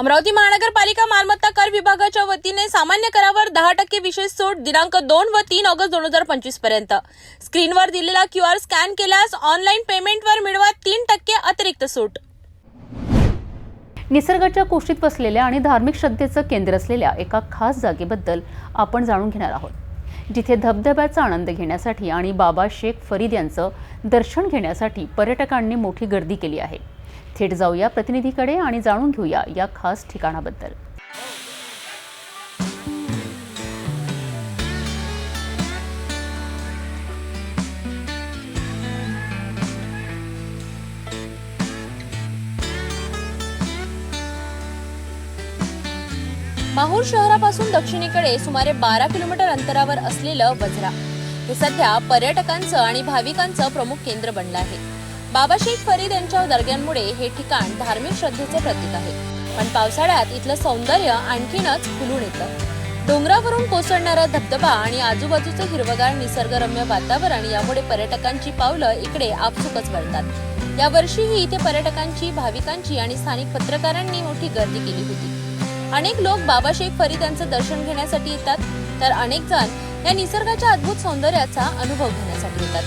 अमरावती महानगरपालिका मालमत्ता कर विभागाच्या वतीने सामान्य करावर दहा टक्के विशेष सूट दिनांक दोन व तीन ऑगस्ट दोन हजार पंचवीसपर्यंत. स्क्रीनवर दिलेला क्यू आर स्कॅन केल्यास ऑनलाईन पेमेंटवर मिळवा तीन टक्के अतिरिक्त सूट. निसर्गाच्या कुशीत बसलेल्या आणि धार्मिक श्रद्धेचं केंद्र असलेल्या एका खास जागेबद्दल आपण जाणून घेणार आहोत. जिथे धबधब्याचा आनंद घेण्यासाठी आणि बाबा शेख फरीद यांचं दर्शन घेण्यासाठी पर्यटकांनी मोठी गर्दी केली आहे. थेट जाऊया प्रतिनिधीकडे आणि जाणून घेऊया या खास ठिकाणाबद्दल. माहूर शहरापासून दक्षिणेकडे सुमारे बारा किलोमीटर अंतरावर असलेलं वजरा हे सध्या पर्यटकांचं आणि भाविकांचं प्रमुख केंद्र बनलं आहे. बाबा शेख फरीद यांच्या दर्ग्यांमुळे हे ठिकाण धार्मिक श्रद्धेचे प्रतीक आहे. पण पावसाळ्यात इथलं सौंदर्य आणखीनच खुलून येतं. डोंगरावरून कोसळणारा धबधबा आणि आजूबाजूचं हिरवगार निसर्गरम्य वातावरण यामुळे पर्यटकांची पावलं इकडे आपसुकच वळतात. यावर्षीही इथे पर्यटकांची भाविकांची आणि स्थानिक पत्रकारांनी मोठी गर्दी केली होती. अनेक लोक बाबा शेख फरीद यांचं दर्शन घेण्यासाठी येतात तर अनेक जण या निसर्गाच्या अद्भुत सौंदर्याचा अनुभव घेण्यासाठी येतात.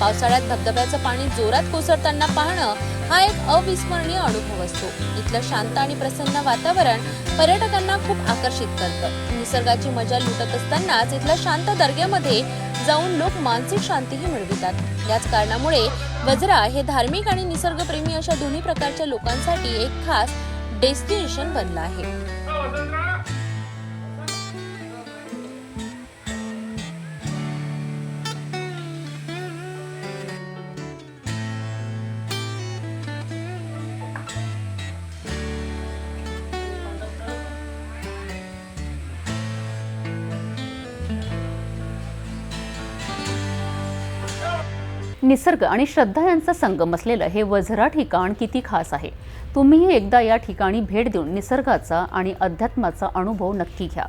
पावसाळ्यात धबधब्याचं पाणी जोरात कोसळताना पाहणं हा एक अविस्मरणीय अनुभव असतो. इथलं शांत आणि प्रसन्न वातावरण पर्यटकांना खूप आकर्षित करतं. निसर्गाची मजा लुटत असतानाच इथल्या शांत दर्ग्यामध्ये जाऊन लोक मानसिक शांतीही मिळवितात. याच कारणामुळे वजरा हे धार्मिक आणि निसर्गप्रेमी अशा दोन्ही प्रकारच्या लोकांसाठी एक खास डेस्टिनेशन बनलं आहे. ชน์นะครับ निसर्ग आणि श्रद्धा यांचा संगम असलेलं हे वझरा ठिकाण किती खास आहे? तुम्हीही एकदा या ठिकाणी भेट देऊन निसर्गाचा आणि अध्यात्माचा अनुभव नक्की घ्या.